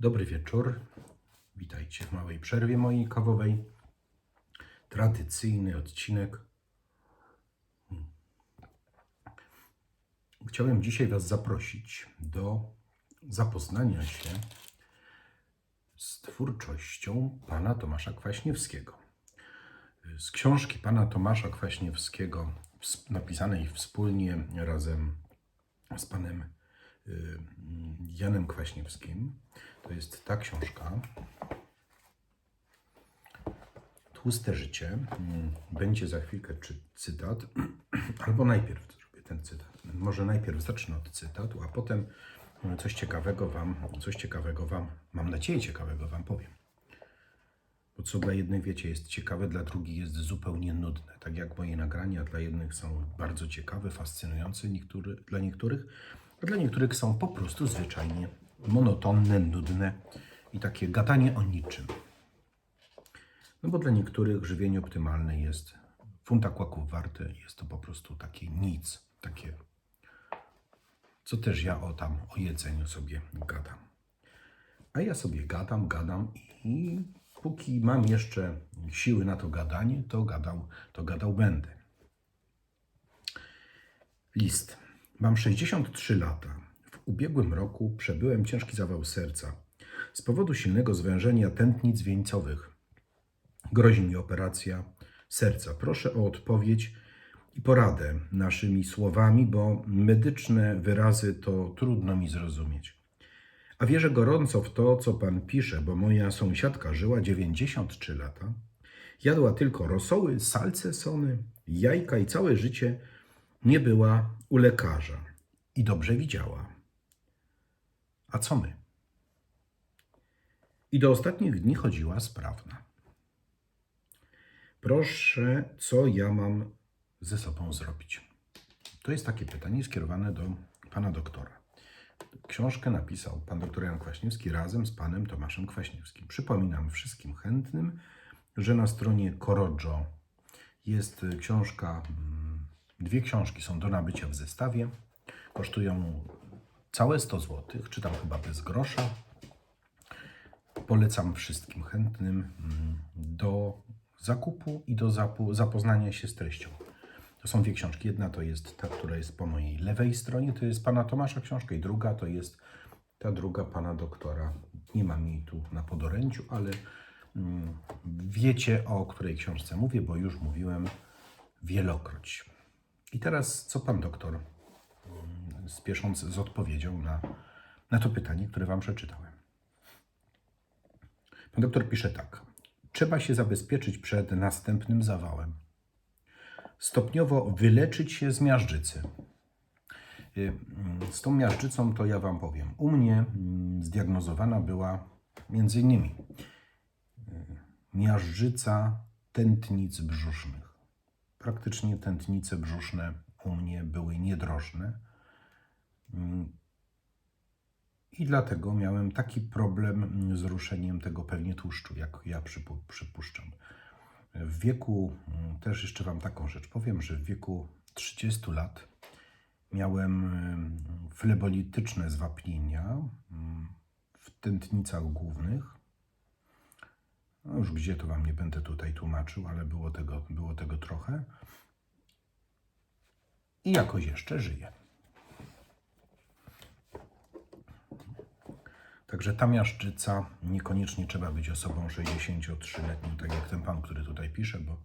Dobry wieczór. Witajcie w małej przerwie mojej kawowej. Tradycyjny odcinek. Chciałem dzisiaj Was zaprosić do zapoznania się z twórczością pana Tomasza Kwaśniewskiego. Z książki pana Tomasza Kwaśniewskiego, ws- napisanej wspólnie razem z panem Janem Kwaśniewskim. To jest ta książka. Tłuste życie. Mm, Będzie za chwilkę czy cytat, albo najpierw zrobię ten cytat. Może najpierw zacznę od cytatu, a potem mm, coś ciekawego wam, coś ciekawego wam, mam nadzieję ciekawego wam powiem. Bo co dla jednych, wiecie, jest ciekawe, dla drugich jest zupełnie nudne. Tak jak moje nagrania dla jednych są bardzo ciekawe, fascynujące niektóry, dla niektórych, dla niektórych są po prostu zwyczajnie monotonne, nudne i takie gadanie o niczym. No bo dla niektórych żywienie optymalne jest funta kłaków warte, jest to po prostu takie nic, takie, co też ja o tam, o jedzeniu sobie gadam. A ja sobie gadam, gadam i póki mam jeszcze siły na to gadanie, to gadał, to gadał będę. List. Mam 63 lata. W ubiegłym roku przebyłem ciężki zawał serca z powodu silnego zwężenia tętnic wieńcowych. Grozi mi operacja serca. Proszę o odpowiedź i poradę naszymi słowami, bo medyczne wyrazy to trudno mi zrozumieć. A wierzę gorąco w to, co pan pisze, bo moja sąsiadka żyła 93 lata. Jadła tylko rosoły, salcesony, jajka i całe życie nie była u lekarza. I dobrze widziała. A co my? I do ostatnich dni chodziła sprawna. Proszę, co ja mam ze sobą zrobić? To jest takie pytanie skierowane do pana doktora. Książkę napisał pan dr Jan Kwaśniewski razem z panem Tomaszem Kwaśniewskim. Przypominam wszystkim chętnym, że na stronie Korodżo jest książka, mm, dwie książki są do nabycia w zestawie. Kosztują całe 100 zł, czy tam chyba bez grosza. Polecam wszystkim chętnym mm, do zakupu i do zapoznania się z treścią. To są dwie książki. Jedna to jest ta, która jest po mojej lewej stronie, to jest pana Tomasza książka, i druga to jest ta druga pana doktora. Nie mam jej tu na podorędziu, ale mm, wiecie o której książce mówię, bo już mówiłem wielokroć. I teraz co pan doktor, mm, spiesząc z odpowiedzią na, na to pytanie, które wam przeczytałem. Pan doktor pisze tak. Trzeba się zabezpieczyć przed następnym zawałem stopniowo wyleczyć się z miażdżycy. Y, mm, Z tą miażdżycą to ja Wam powiem. U mnie mm, zdiagnozowana była między innymi y, miażdżyca tętnic brzusznych. Praktycznie tętnice brzuszne u mnie były niedrożne. Mm, I dlatego miałem taki problem z ruszeniem tego pewnie tłuszczu, jak ja przypu- przypuszczam. W wieku, mm, też jeszcze Wam taką rzecz powiem, że w wieku 30 lat miałem mm, flebolityczne zwapnienia w tętnicach głównych. No już gdzie to Wam nie będę tutaj tłumaczył, ale było tego, było tego trochę. I jakoś jeszcze żyję. Także ta miażdżyca niekoniecznie trzeba być osobą 63-letnią, tak jak ten pan, który tutaj pisze, bo,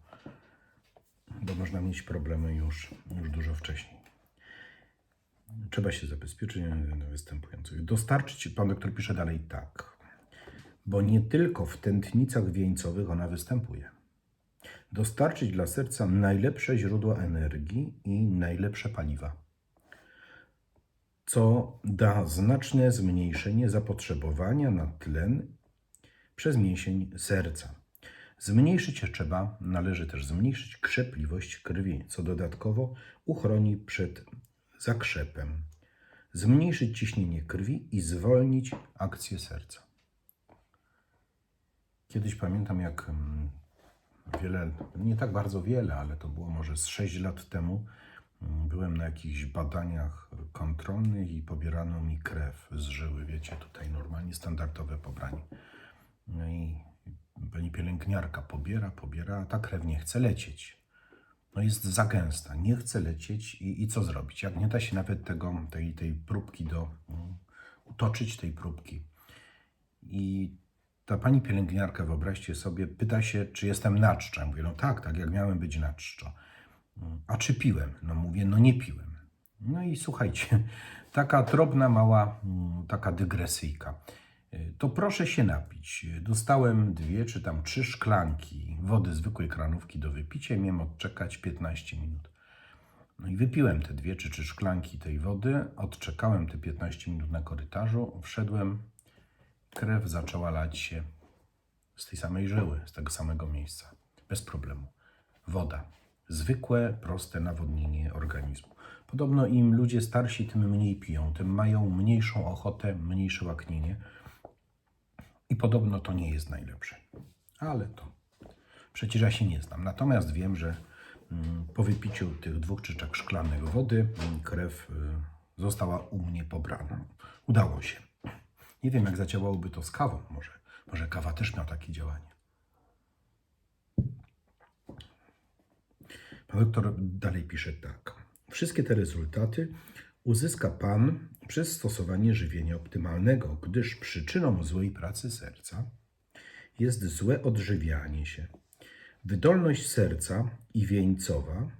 bo można mieć problemy już, już dużo wcześniej. Trzeba się zabezpieczyć na występujących. Dostarczyć, pan doktor pisze dalej tak, bo nie tylko w tętnicach wieńcowych ona występuje. Dostarczyć dla serca najlepsze źródła energii i najlepsze paliwa co da znaczne zmniejszenie zapotrzebowania na tlen przez mięsień serca. Zmniejszyć trzeba, należy też zmniejszyć krzepliwość krwi, co dodatkowo uchroni przed zakrzepem. Zmniejszyć ciśnienie krwi i zwolnić akcję serca. Kiedyś pamiętam, jak mm, wiele, nie tak bardzo wiele, ale to było może z 6 lat temu, mm, byłem na jakichś badaniach kontrolnych i pobierano mi krew z żyły, wiecie, tutaj normalnie standardowe pobranie. No i pani pielęgniarka pobiera, pobiera, a ta krew nie chce lecieć. No jest za gęsta, nie chce lecieć i, i co zrobić? Jak nie da się nawet tego, tej, tej próbki do, mm, utoczyć tej próbki. I ta pani pielęgniarka, wyobraźcie sobie, pyta się, czy jestem na czczo. Ja mówię, no tak, tak, jak miałem być na czczo. A czy piłem? No mówię, no nie piłem. No i słuchajcie, taka drobna, mała, mm, taka dygresyjka. Y, To proszę się napić. Dostałem dwie czy tam trzy szklanki wody zwykłej kranówki do wypicia i miałem odczekać 15 minut. No i wypiłem te dwie czy trzy szklanki tej wody, odczekałem te 15 minut na korytarzu, wszedłem, krew zaczęła lać się z tej samej żyły, z tego samego miejsca, bez problemu. Woda. Zwykłe, proste nawodnienie organizmu. Podobno im ludzie starsi, tym mniej piją, tym mają mniejszą ochotę, mniejsze łaknienie. I podobno to nie jest najlepsze. Ale to przecież ja się nie znam. Natomiast wiem, że mm, po wypiciu tych dwóch czy trzech szklanek wody krew y, została u mnie pobrana. Udało się. Nie wiem, jak zadziałałoby to z kawą. Może, może kawa też miała takie działanie. Pan doktor dalej pisze tak. Wszystkie te rezultaty uzyska Pan przez stosowanie żywienia optymalnego, gdyż przyczyną złej pracy serca jest złe odżywianie się. Wydolność serca i wieńcowa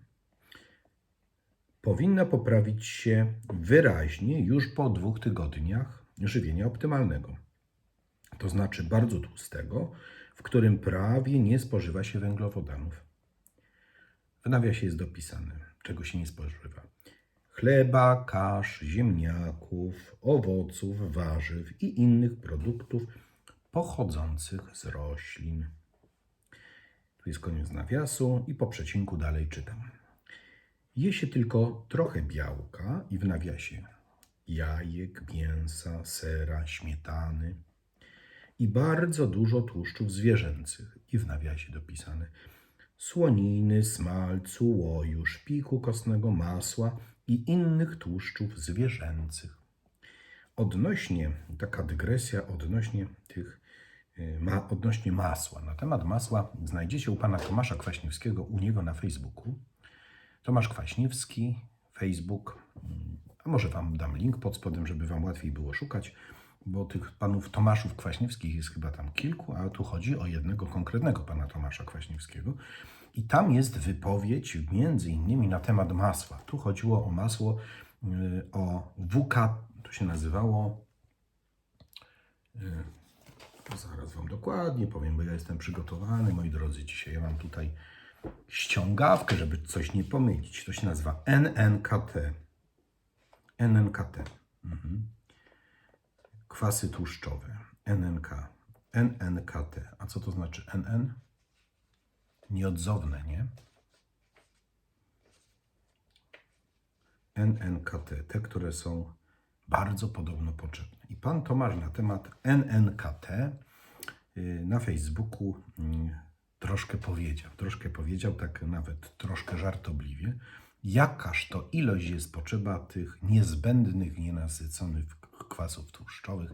powinna poprawić się wyraźnie już po dwóch tygodniach żywienia optymalnego. To znaczy bardzo tłustego, w którym prawie nie spożywa się węglowodanów. W nawiasie jest dopisane, czego się nie spożywa. Chleba, kasz, ziemniaków, owoców, warzyw i innych produktów pochodzących z roślin. Tu jest koniec nawiasu i po przecinku dalej czytam. Je się tylko trochę białka i w nawiasie jajek, mięsa, sera, śmietany i bardzo dużo tłuszczów zwierzęcych i w nawiasie dopisane słoniny, smalcu, łoju, szpiku kostnego masła i innych tłuszczów zwierzęcych. Odnośnie, taka dygresja odnośnie tych, y, ma, odnośnie masła. Na temat masła znajdziecie u pana Tomasza Kwaśniewskiego, u niego na Facebooku. Tomasz Kwaśniewski, Facebook, a może wam dam link pod spodem, żeby wam łatwiej było szukać, bo tych panów Tomaszów Kwaśniewskich jest chyba tam kilku, a tu chodzi o jednego konkretnego pana Tomasza Kwaśniewskiego. I tam jest wypowiedź między innymi na temat masła. Tu chodziło o masło, y, o WK, to się nazywało, y, zaraz wam dokładnie powiem, bo ja jestem przygotowany, moi drodzy, dzisiaj ja mam tutaj ściągawkę, żeby coś nie pomylić. To się nazywa NNKT. NNKT. Mhm. Kwasy tłuszczowe. NNK. NNKT. A co to znaczy NN? Nieodzowne, nie? NNKT. Te, które są bardzo podobno potrzebne. I pan Tomasz na temat NNKT y, na Facebooku mm, troszkę powiedział. Troszkę powiedział, tak nawet troszkę żartobliwie, jakaż to ilość jest potrzeba tych niezbędnych, nienasyconych kwasów tłuszczowych,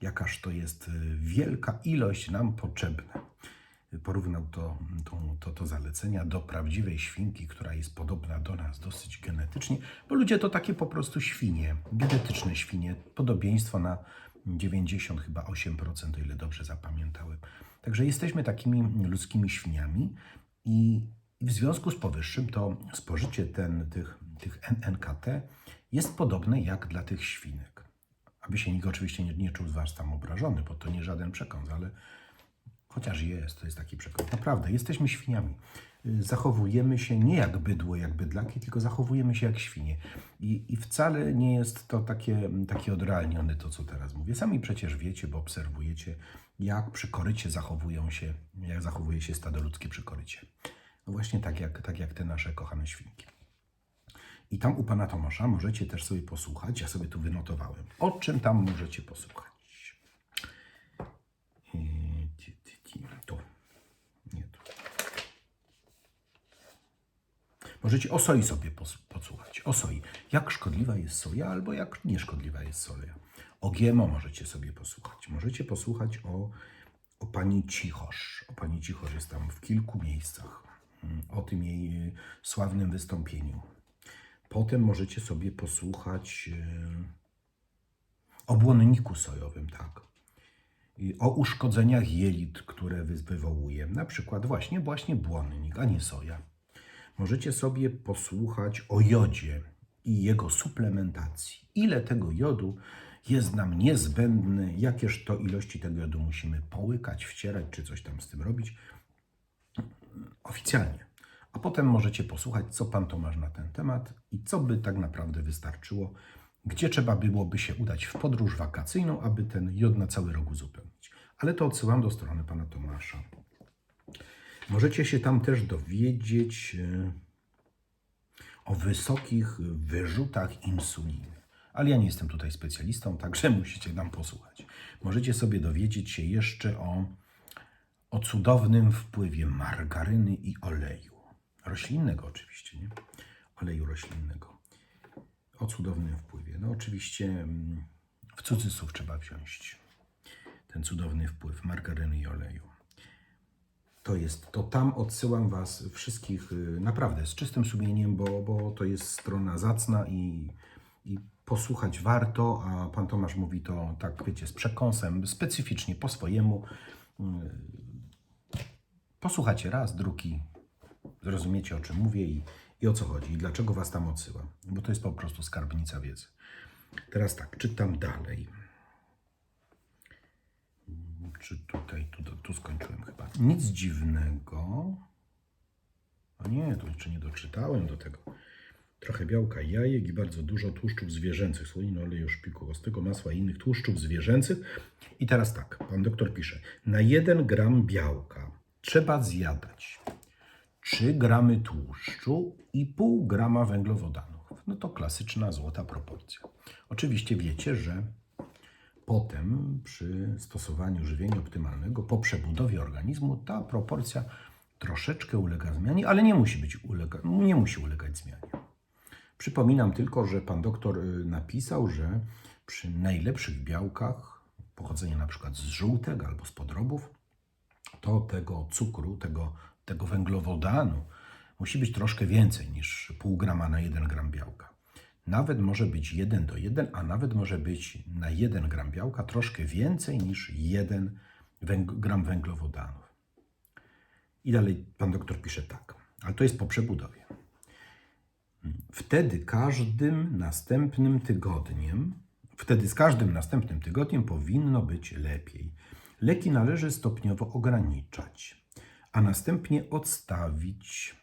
jakaż to jest y, wielka ilość nam potrzebna. Porównał to, to, to, to zalecenia do prawdziwej świnki, która jest podobna do nas dosyć genetycznie, bo ludzie to takie po prostu świnie, genetyczne świnie, podobieństwo na 90 chyba 8%, o ile dobrze zapamiętałem. Także jesteśmy takimi ludzkimi świniami i w związku z powyższym to spożycie ten, tych, tych NNKT jest podobne jak dla tych świnek. Aby się nikt oczywiście nie, nie czuł z Was tam obrażony, bo to nie żaden przekąs, ale chociaż jest, to jest taki przekąs. Naprawdę, jesteśmy świniami. Y, Zachowujemy się nie jak bydło, jak bydlaki, tylko zachowujemy się jak świnie. I, i wcale nie jest to takie, takie odrealnione to, co teraz mówię. Sami przecież wiecie, bo obserwujecie, jak przy korycie zachowują się, jak zachowuje się stado ludzkie przy korycie. Właśnie tak jak, tak jak te nasze kochane świnki. I tam u pana Tomasza możecie też sobie posłuchać. Ja sobie tu wynotowałem. O czym tam możecie posłuchać? Tu. Nie tu. Możecie o soi sobie pos- posłuchać. O soi. Jak szkodliwa jest soja, albo jak nieszkodliwa jest soja. O GMO możecie sobie posłuchać. Możecie posłuchać o, o pani Cichosz. O pani Cichosz jest tam w kilku miejscach. O tym jej y, sławnym wystąpieniu. Potem możecie sobie posłuchać y, o błonniku sojowym, tak. O uszkodzeniach jelit, które wy- wywołuje. Na przykład właśnie, właśnie błonnik, a nie soja. Możecie sobie posłuchać o jodzie i jego suplementacji. Ile tego jodu jest nam niezbędny, jakież to ilości tego jodu musimy połykać, wcierać, czy coś tam z tym robić oficjalnie. A potem możecie posłuchać, co pan Tomasz na ten temat i co by tak naprawdę wystarczyło, gdzie trzeba byłoby się udać w podróż wakacyjną, aby ten jod na cały rok uzupełnić. Ale to odsyłam do strony pana Tomasza. Możecie się tam też dowiedzieć e, o wysokich wyrzutach insuliny. Ale ja nie jestem tutaj specjalistą, także musicie tam posłuchać. Możecie sobie dowiedzieć się jeszcze o, o cudownym wpływie margaryny i oleju. Roślinnego oczywiście, nie? Oleju roślinnego. O cudownym wpływie. No oczywiście mm, w cudzysłów trzeba wziąć ten cudowny wpływ margaryny i oleju to jest, to tam odsyłam Was wszystkich y, naprawdę z czystym sumieniem, bo, bo to jest strona zacna i, i posłuchać warto, a Pan Tomasz mówi to tak, wiecie, z przekąsem, specyficznie po swojemu. Posłuchacie raz, drugi, zrozumiecie o czym mówię i, i o co chodzi i dlaczego Was tam odsyłam, bo to jest po prostu skarbnica wiedzy. Teraz tak, czytam dalej czy tutaj, tu, tu skończyłem chyba. Nic dziwnego. A nie, to jeszcze nie doczytałem do tego. Trochę białka jajek i bardzo dużo tłuszczów zwierzęcych, słoniny, oleju szpiku ostego, masła i innych tłuszczów zwierzęcych. I teraz tak, pan doktor pisze. Na 1 gram białka trzeba zjadać 3 gramy tłuszczu i pół grama węglowodanów. No to klasyczna złota proporcja. Oczywiście wiecie, że Potem, przy stosowaniu żywienia optymalnego, po przebudowie organizmu, ta proporcja troszeczkę ulega zmianie, ale nie musi, być ulega, nie musi ulegać zmianie. Przypominam tylko, że pan doktor y, napisał, że przy najlepszych białkach, pochodzenia na przykład z żółtek albo z podrobów, to tego cukru, tego, tego węglowodanu musi być troszkę więcej niż pół grama na 1 gram białka. Nawet może być 1 do 1, a nawet może być na 1 gram białka troszkę więcej niż 1 węg- gram węglowodanów. I dalej pan doktor pisze tak, ale to jest po przebudowie. Wtedy każdym następnym tygodniem, wtedy z każdym następnym tygodniem powinno być lepiej. Leki należy stopniowo ograniczać, a następnie odstawić,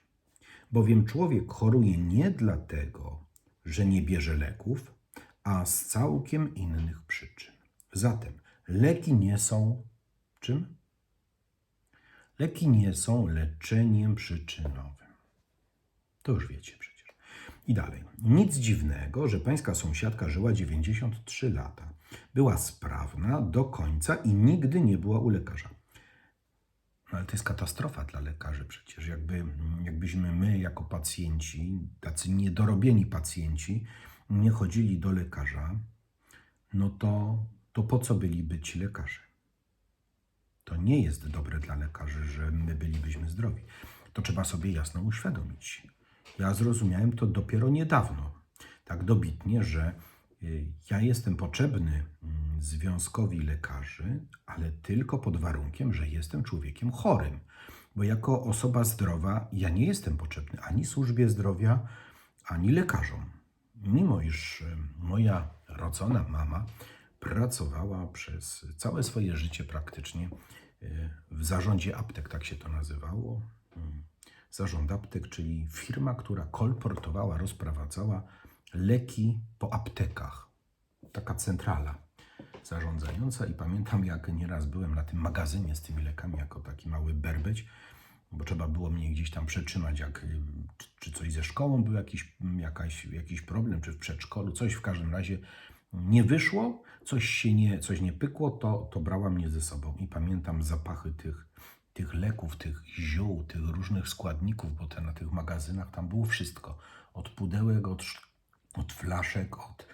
bowiem człowiek choruje nie dlatego, że nie bierze leków, a z całkiem innych przyczyn. Zatem leki nie są czym? Leki nie są leczeniem przyczynowym. To już wiecie. I dalej. Nic dziwnego, że pańska sąsiadka żyła 93 lata. Była sprawna do końca i nigdy nie była u lekarza. No ale to jest katastrofa dla lekarzy przecież. Jakby, jakbyśmy my jako pacjenci, tacy niedorobieni pacjenci, nie chodzili do lekarza, no to, to po co byliby ci lekarze? To nie jest dobre dla lekarzy, że my bylibyśmy zdrowi. To trzeba sobie jasno uświadomić. Ja zrozumiałem to dopiero niedawno, tak dobitnie, że y, ja jestem potrzebny mm, związkowi lekarzy, ale tylko pod warunkiem, że jestem człowiekiem chorym. Bo jako osoba zdrowa ja nie jestem potrzebny ani służbie zdrowia, ani lekarzom. Mimo iż y, moja rodzona mama pracowała przez całe swoje życie praktycznie y, w zarządzie aptek, tak się to nazywało. Zarząd aptek, czyli firma, która kolportowała, rozprowadzała leki po aptekach. Taka centrala zarządzająca i pamiętam, jak nieraz byłem na tym magazynie z tymi lekami jako taki mały berbeć, bo trzeba było mnie gdzieś tam przetrzymać, jak, czy- czy coś ze szkołą był jakiś, jakaś, jakiś problem, czy w przedszkolu, coś w każdym razie nie wyszło, coś się nie, coś nie pykło, to, to brała mnie ze sobą i pamiętam zapachy tych, tych leków, tych ziół, tych różnych składników, bo te, na tych magazynach tam było wszystko. Od pudełek, od od flaszek, od,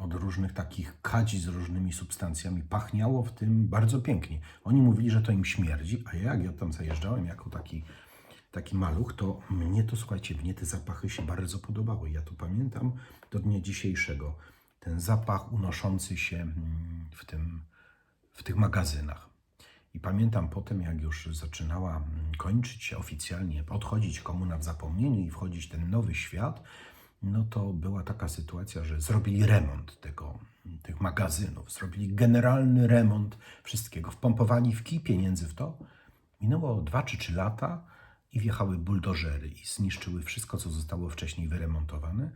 od różnych takich kadzi z różnymi substancjami. Pachniało w tym bardzo pięknie. Oni mówili, że to im śmierdzi, a jak ja tam zajeżdżałem jako taki, taki maluch, to mnie to, słuchajcie, mnie te zapachy się bardzo podobały. Ja to pamiętam do dnia dzisiejszego. Ten zapach unoszący się mm, w, tym, w tych magazynach. I pamiętam potem, jak już zaczynała mm, kończyć się oficjalnie, odchodzić komuna w zapomnienie i wchodzić ten nowy świat, no to była taka sytuacja, że zrobili remont tego, tych magazynów, zrobili generalny remont wszystkiego, wpompowali w kij pieniędzy w to. Minęło dwa czy trzy lata i wjechały buldożery i zniszczyły wszystko, co zostało wcześniej wyremontowane.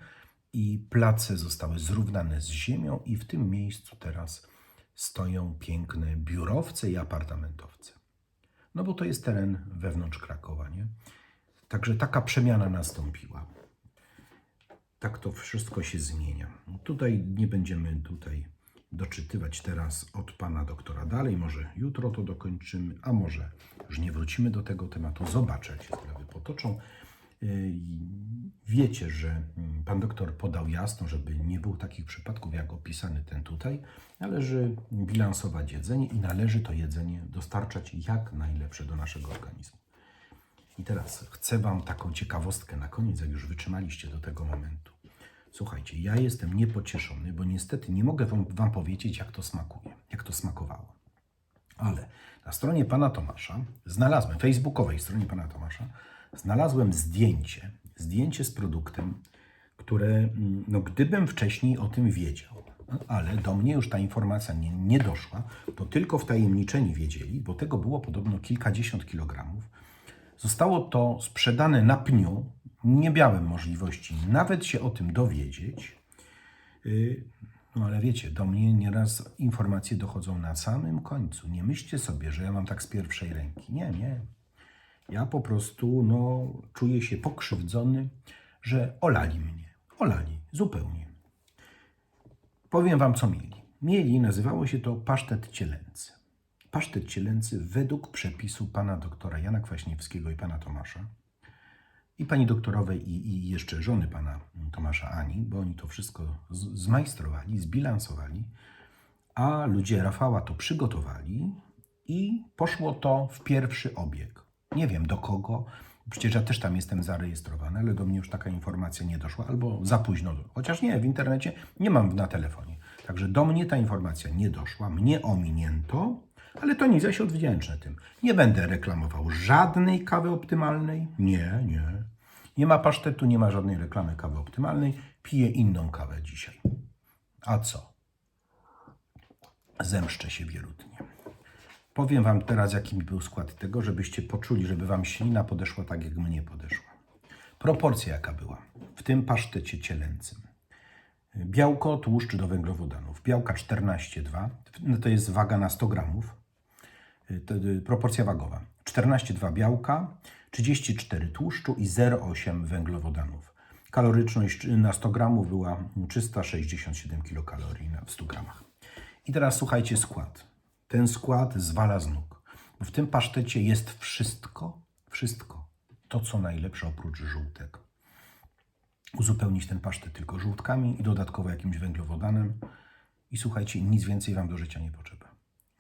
I place zostały zrównane z ziemią i w tym miejscu teraz stoją piękne biurowce i apartamentowce. No bo to jest teren wewnątrz Krakowa, nie? Także taka przemiana nastąpiła. Tak to wszystko się zmienia. Tutaj nie będziemy tutaj doczytywać teraz od pana doktora dalej. Może jutro to dokończymy, a może już nie wrócimy do tego tematu. Zobaczę, jak się sprawy potoczą. Yy, Wiecie, że mm, pan doktor podał jasno, żeby nie było takich przypadków jak opisany ten tutaj. Należy bilansować jedzenie i należy to jedzenie dostarczać jak najlepsze do naszego organizmu. I teraz chcę Wam taką ciekawostkę na koniec, jak już wytrzymaliście do tego momentu. Słuchajcie, ja jestem niepocieszony, bo niestety nie mogę Wam, wam powiedzieć, jak to smakuje, jak to smakowało. Ale na stronie pana Tomasza znalazłem, facebookowej stronie pana Tomasza, znalazłem zdjęcie, zdjęcie z produktem, które, mm, no gdybym wcześniej o tym wiedział, ale do mnie już ta informacja nie, nie doszła, to tylko wtajemniczeni wiedzieli, bo tego było podobno kilkadziesiąt kilogramów. Zostało to sprzedane na pniu. Nie miałem możliwości nawet się o tym dowiedzieć. Yy, No ale wiecie, do mnie nieraz informacje dochodzą na samym końcu. Nie myślcie sobie, że ja mam tak z pierwszej ręki. Nie, nie. Ja po prostu no, czuję się pokrzywdzony, że olali mnie. Olali, zupełnie. Powiem wam, co mieli. Mieli, nazywało się to pasztet cielęcy. Pasztet cielęcy według przepisu pana doktora Jana Kwaśniewskiego i pana Tomasza i pani doktorowej i, i jeszcze żony pana Tomasza Ani, bo oni to wszystko z- zmajstrowali, zbilansowali, a ludzie Rafała to przygotowali i poszło to w pierwszy obieg. Nie wiem do kogo, przecież ja też tam jestem zarejestrowany, ale do mnie już taka informacja nie doszła, albo za późno. Chociaż nie, w internecie nie mam na telefonie. Także do mnie ta informacja nie doszła, mnie ominięto, ale to nie, ja się odwdzięczę tym. Nie będę reklamował żadnej kawy optymalnej. Nie, nie. Nie ma pasztetu, nie ma żadnej reklamy kawy optymalnej. Piję inną kawę dzisiaj. A co? Zemszczę się wierutnie. Powiem Wam teraz, jaki był skład tego, żebyście poczuli, żeby Wam ślina podeszła tak, jak mnie podeszła. Proporcja jaka była w tym pasztecie cielęcym. Białko, tłuszcz do węglowodanów. Białka 14,2, no to jest waga na 100 gramów. Proporcja wagowa. 14,2 białka, 34 tłuszczu i 0,8 węglowodanów. Kaloryczność na 100 gramów była 367 kilokalorii na 100 gramach. I teraz słuchajcie skład. Ten skład zwala z nóg. W tym pasztecie jest wszystko, wszystko. To, co najlepsze oprócz żółtek. Uzupełnić ten pasztet tylko żółtkami i dodatkowo jakimś węglowodanem. I słuchajcie, nic więcej Wam do życia nie potrzeba.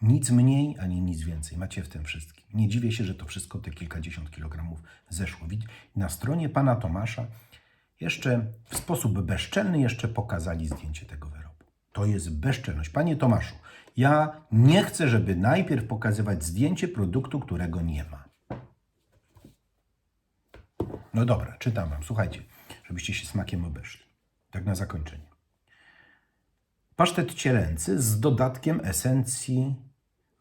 Nic mniej, ani nic więcej. Macie w tym wszystkim. Nie dziwię się, że to wszystko, te kilkadziesiąt kilogramów zeszło. Na stronie pana Tomasza jeszcze w sposób bezczelny jeszcze pokazali zdjęcie tego wyrobu. To jest bezczelność. Panie Tomaszu, ja nie chcę, żeby najpierw pokazywać zdjęcie produktu, którego nie ma. No dobra, czytam wam. Słuchajcie, żebyście się smakiem obeszli. Tak na zakończenie. Pasztet cielęcy z dodatkiem esencji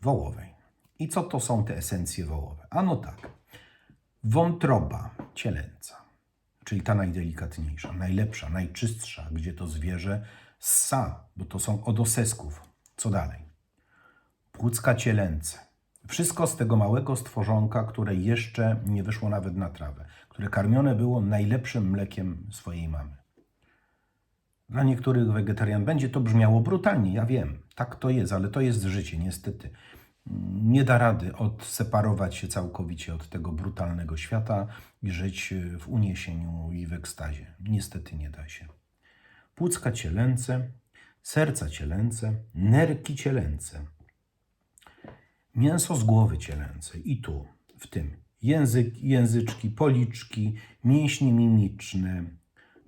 wołowej. I co to są te esencje wołowe? Ano tak. Wątroba cielęca, czyli ta najdelikatniejsza, najlepsza, najczystsza, gdzie to zwierzę ssa, bo to są od osesków. Co dalej? Płucka cielęce. Wszystko z tego małego stworzonka, które jeszcze nie wyszło nawet na trawę, które karmione było najlepszym mlekiem swojej mamy. Dla niektórych wegetarian będzie to brzmiało brutalnie, ja wiem, tak to jest, ale to jest życie, niestety. Nie da rady odseparować się całkowicie od tego brutalnego świata i żyć w uniesieniu i w ekstazie. Niestety nie da się. płucka cielęce, serca cielęce, nerki cielęce, mięso z głowy cielęcej i tu, w tym. Język, języczki, policzki, mięśnie mimiczne,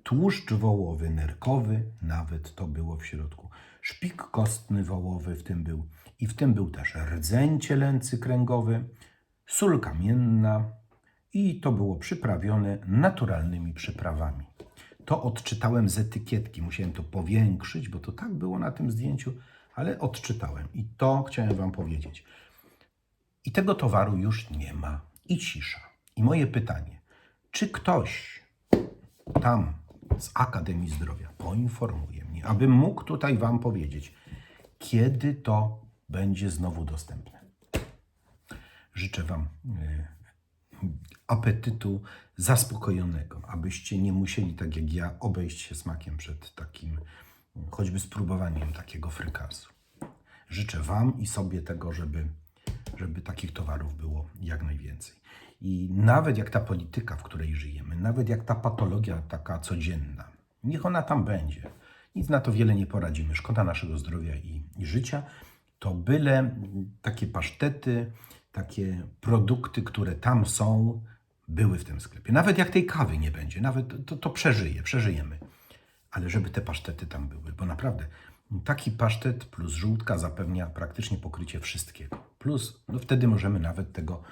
tłuszcz wołowy, nerkowy, nawet to było w środku, szpik kostny wołowy w tym był. I w tym był też rdzeń cielęcy kręgowy, sól kamienna. I to było przyprawione naturalnymi przyprawami. To odczytałem z etykietki, musiałem to powiększyć, bo to tak było na tym zdjęciu, ale odczytałem i to chciałem Wam powiedzieć. I tego towaru już nie ma. I cisza. I moje pytanie, czy ktoś tam z Akademii Zdrowia poinformuje mnie, abym mógł tutaj Wam powiedzieć, kiedy to będzie znowu dostępne? Życzę Wam e, apetytu zaspokojonego, abyście nie musieli, tak jak ja, obejść się smakiem przed takim, choćby spróbowaniem takiego frykasu. Życzę Wam i sobie tego, żeby, żeby takich towarów było jak najwięcej. I nawet jak ta polityka, w której żyjemy, nawet jak ta patologia taka codzienna, niech ona tam będzie. Nic na to wiele nie poradzimy. Szkoda naszego zdrowia i, i życia. To byle takie pasztety, takie produkty, które tam są, były w tym sklepie. Nawet jak tej kawy nie będzie, nawet to, to przeżyje, przeżyjemy. Ale żeby te pasztety tam były, bo naprawdę taki pasztet plus żółtka zapewnia praktycznie pokrycie wszystkiego. Plus, no wtedy możemy nawet tego,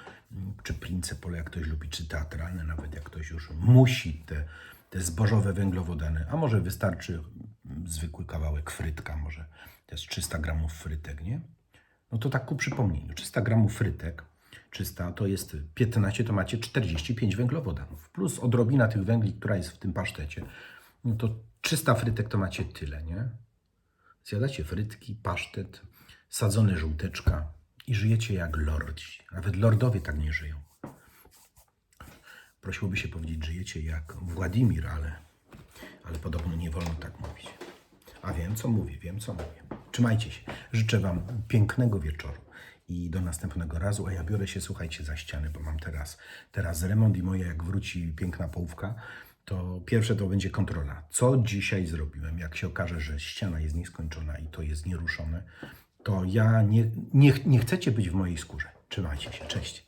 czy prince jak ktoś lubi, czy teatralne, nawet jak ktoś już musi te, te zbożowe węglowodany, a może wystarczy zwykły kawałek frytka, może to jest 300 gramów frytek, nie? No to tak ku przypomnieniu, 300 gramów frytek, 300 to jest 15, to macie 45 węglowodanów, plus odrobina tych węgli, która jest w tym pasztecie. No to 300 frytek to macie tyle, nie? Zjadacie frytki, pasztet, sadzone żółteczka i żyjecie jak lordzi. Nawet lordowie tak nie żyją. Prosiłoby się powiedzieć, żyjecie jak Władimir, ale, ale podobno nie wolno tak mówić. A wiem, co mówię, wiem, co mówię. Trzymajcie się. Życzę Wam pięknego wieczoru i do następnego razu. A ja biorę się, słuchajcie, za ściany, bo mam teraz, teraz remont i moja, jak wróci piękna połówka, to pierwsze to będzie kontrola. Co dzisiaj zrobiłem? Jak się okaże, że ściana jest nieskończona i to jest nieruszone, to ja nie, nie, nie chcecie być w mojej skórze. Trzymajcie się. Cześć.